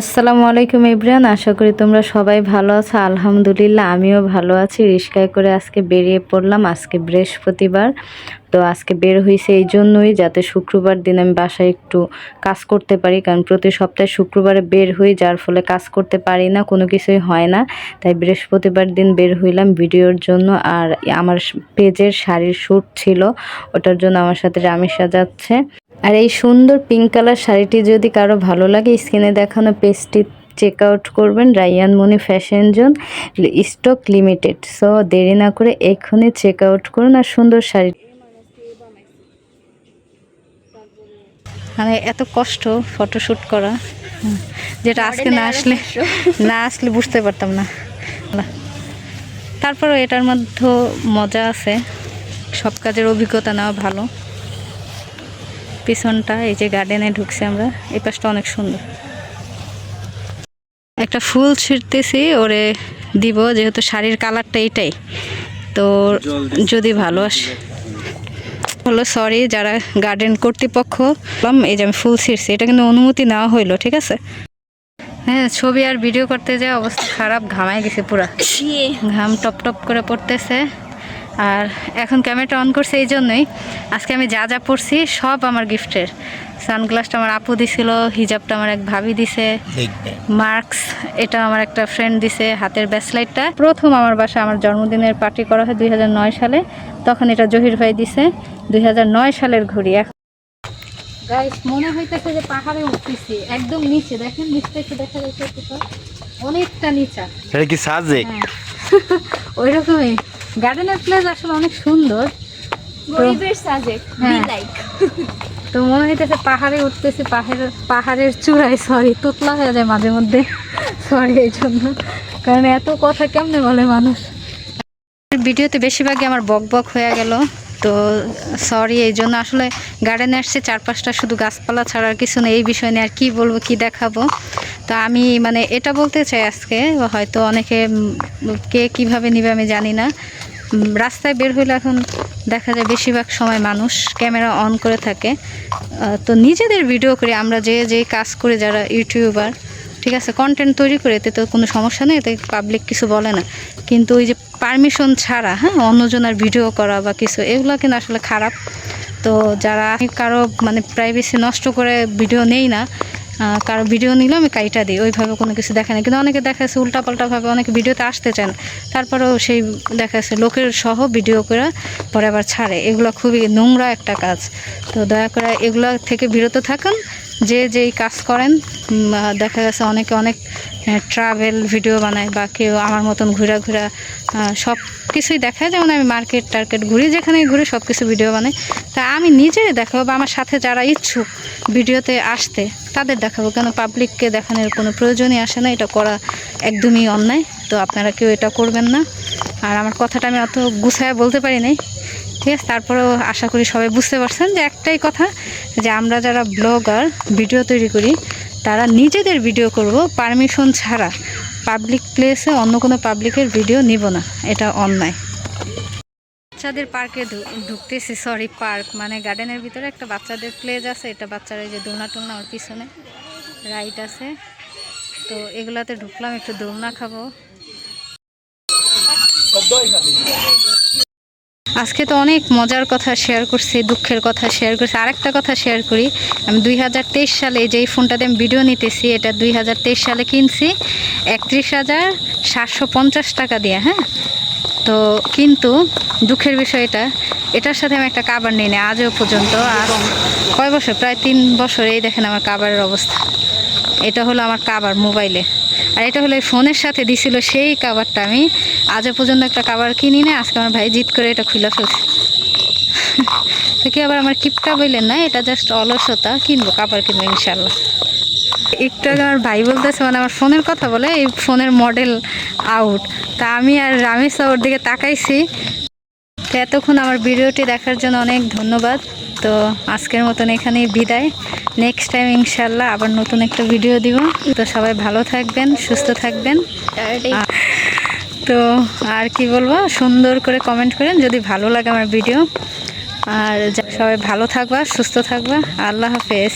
আসসালামু আলাইকুম ইব্রান, আশা করি তোমরা সবাই ভালো আছো। আলহামদুলিল্লাহ, আমিও ভালো আছি। রিস্কায় করে আজকে বেরিয়ে পড়লাম, আজকে বৃহস্পতিবার। তো আজকে বের হয়েছে এই জন্যই যাতে শুক্রবার দিন আমি বাসায় একটু কাজ করতে পারি, কারণ প্রতি সপ্তাহে শুক্রবারে বের হই, যার ফলে কাজ করতে পারি না, কোনো কিছুই হয় না। তাই বৃহস্পতিবার দিন বের হইলাম ভিডিওর জন্য, আর আমার পেজের শাড়ির শ্যুট ছিল, ওটার জন্য আমার সাথে রামিসা যাচ্ছে। আর এই সুন্দর পিঙ্ক কালার শাড়িটি যদি কারও ভালো লাগে স্ক্রিনে দেখানো পেজটি চেক আউট করবেন Rayan Moni fashion zone stock limited so দেরি না করে এক্ষুনি চেক আউট করুন আর সুন্দর শাড়ি মানে এত কষ্ট ফটোশ্যুট করা। যেটা আজকে না আসলে না আসলে বুঝতে পারতাম না। না। তারপরেও এটার মধ্যে মজা আছে। সব কাজের অভিজ্ঞতা নেওয়া ভালো। পিছনটা এই যে গার্ডেনে ঢুকছে আমরা এই পাশটা অনেক সুন্দর। একটা ফুল ছিঁড়তেছি ওরে দিব যেহেতু শাড়ির কালারটা এইটাই। তো যদি ভালো আসে হলো সরি যারা গার্ডেন কর্তৃপক্ষ বললাম, এই যে আমি ফুল ছিঁড়ছি এটা কিন্তু অনুমতি নেওয়া হইল ঠিক আছে? হ্যাঁ ছবি আর ভিডিও করতে যায় অবস্থা খারাপ ঘামায় গেছে পুরা। ঘাম টপ টপ করে পড়তেছে। আর এখন ক্যামেরাটা অন করছে এই জন্যই। আজকে আমি যা যা পড়ছি সব আমার গিফটের। সানগ্লাসটা আমার আপু দিছিল হিজাবটা আমার এক ভাবি দিছে মার্কস এটা আমার একটা ফ্রেন্ড দিছে হাতের ব্যাসলাইটটা প্রথম আমার বাসা আমার জন্মদিনের পার্টি করা হয় দু হাজার নয় সালে। তখন এটা জহির ভাই দিছে দুই হাজার নয় সালের ঘড়ি। এখন গাইস মনে হইতেছে যে পাহাড়ে উঠতেছি একদম নিচে। দেখেন নিচটা একটু দেখা যাচ্ছে অনেকটা নিচা। এটা কি সাজে হ্যাঁ। ওই রকমই গার্ডেনের প্লেস আসলে অনেক সুন্দর। হ্যাঁ। তো মনে হইতেছে পাহাড়ে উঠতেছে পাহাড়ের পাহাড়ের চূড়ায় সরি তোতলা হয়ে যায় মাঝে মধ্যে। সরি এই জন্য। কারণ এত কথা কেমনে বলে মানুষ? ভিডিওতে বেশিরভাগই আমার বক বক হয়ে গেল। তো সরি এই জন্য আসলে গার্ডেনে আসছে চার পাঁচটা শুধু গাছপালা ছাড়া আর কিছু নেই। এই বিষয় নিয়ে আর কি বলব, কি দেখাবো? তো আমি মানে এটা বলতে চাই আজকে, হয়তো অনেকে কে কীভাবে নিবে আমি জানি না। রাস্তায় বের হইলে এখন দেখা যায় বেশিরভাগ সময় মানুষ ক্যামেরা অন করে থাকে। তো নিজেদের ভিডিও করে, আমরা যে যে কাজ করে যারা ইউটিউবার ঠিক আছে কন্টেন্ট তৈরি করে এতে তো কোনো সমস্যা নেই, এতে পাবলিক কিছু বলে না। কিন্তু ওই যে পারমিশন ছাড়া হ্যাঁ অন্যজনের ভিডিও করা বা কিছু, এগুলো কিন্তু আসলে খারাপ। তো যারা কারও মানে প্রাইভেসি নষ্ট করে ভিডিও নেই না কারও ভিডিও নিলে আমি কাইটা দিই, ওইভাবে কোনো কিছু দেখে না। কিন্তু অনেকে দেখা যাচ্ছে উল্টাপাল্টাভাবে অনেকে ভিডিওতে আসতে চান তারপরেও সেই দেখা যাচ্ছে লোকের সহ ভিডিও করে পরে আবার ছাড়ে। এগুলো খুবই নোংরা একটা কাজ। তো দয়া করে এগুলো থেকে বিরত থাকুন। যে যেই কাজ করেন দেখা গেছে অনেকে অনেক ট্রাভেল ভিডিও বানায় বা কেউ আমার মতন ঘোরা ঘোরা সব কিছুই দেখায়। যেমন আমি মার্কেট টার্কেট ঘুরি যেখানে ঘুরি সব কিছু ভিডিও বানাই। তা আমি নিজেই দেখাবো বা আমার সাথে যারা ইচ্ছুক ভিডিওতে আসতে, তাদের দেখাবো। কেন পাবলিককে দেখানোর কোনো প্রয়োজনই আসে না, এটা করা একদমই অন্যায়। তো আপনারা কেউ এটা করবেন না। আর আমার কথাটা আমি অত গুছায় বলতে পারি নাই। ঠিক আছে তারপরেও আশা করি সবাই বুঝতে পারছেন যে একটাই কথা, যে আমরা যারা ব্লগার, ভিডিও তৈরি করি, তারা নিজেদের ভিডিও করব পারমিশন ছাড়া। পাবলিক প্লেসে অন্য কোনো পাবলিকের ভিডিও নিব না, এটা অন্যায়। বাচ্চাদের পার্কে ঢুকতেছি সরি পার্ক মানে গার্ডেনের ভিতরে একটা বাচ্চাদের প্লেস আছে, এটা বাচ্চারা যে দোলনা টোলনা ওর পিছনে রাইড আছে। তো এগুলাতে ঢুকলাম, একটু দোলনা খাব। আজকে তো অনেক মজার কথা শেয়ার করছি, দুঃখের কথা শেয়ার করছি। আরেকটা কথা শেয়ার করি। আমি দুই হাজার তেইশ সালে যেই ফোনটাতে আমি ভিডিও নিতেছি, এটা দুই হাজার তেইশ সালে কিনছি। একত্রিশ হাজার সাতশো টাকা দিয়ে হ্যাঁ? তো কিন্তু দুঃখের বিষয় এটা, এটার সাথে আমি একটা কাবার নিই না আজও পর্যন্ত। আর কয় বছর? প্রায় তিন বছর এই দেখেন আমার কাবারের অবস্থা। এটা হলো আমার কাবার মোবাইলে আর এটা হলো ফোনের সাথে দিছিল সেই কাবারটা আমি। আজও পর্যন্ত একটা কাবার কিনি না আজকে আমার ভাই জিত করে এটা খুলে ফেলছে। তো কি আবার আমার কিপটা বললেন না, এটা জাস্ট অলসতা, কিনবো কাবার কিনবো ইনশাল্লাহ একটু আগে আমার ভাই বলতেছে মানে আমার ফোনের কথা বলে, এই ফোনের মডেল আউট তা আমি আর রামেশ ওর দিকে তাকাইছি তো এতক্ষণ আমার ভিডিওটি দেখার জন্য অনেক ধন্যবাদ তো আজকের মতন এখানেই বিদায় নেক্সট টাইম ইনশাল্লাহ আবার নতুন একটা ভিডিও দিব তো সবাই ভালো থাকবেন সুস্থ থাকবেন তো আর কি বলব সুন্দর করে কমেন্ট করেন যদি ভালো লাগে আমার ভিডিও আর সবাই ভালো থাকবা সুস্থ থাকবা আল্লাহ হাফেজ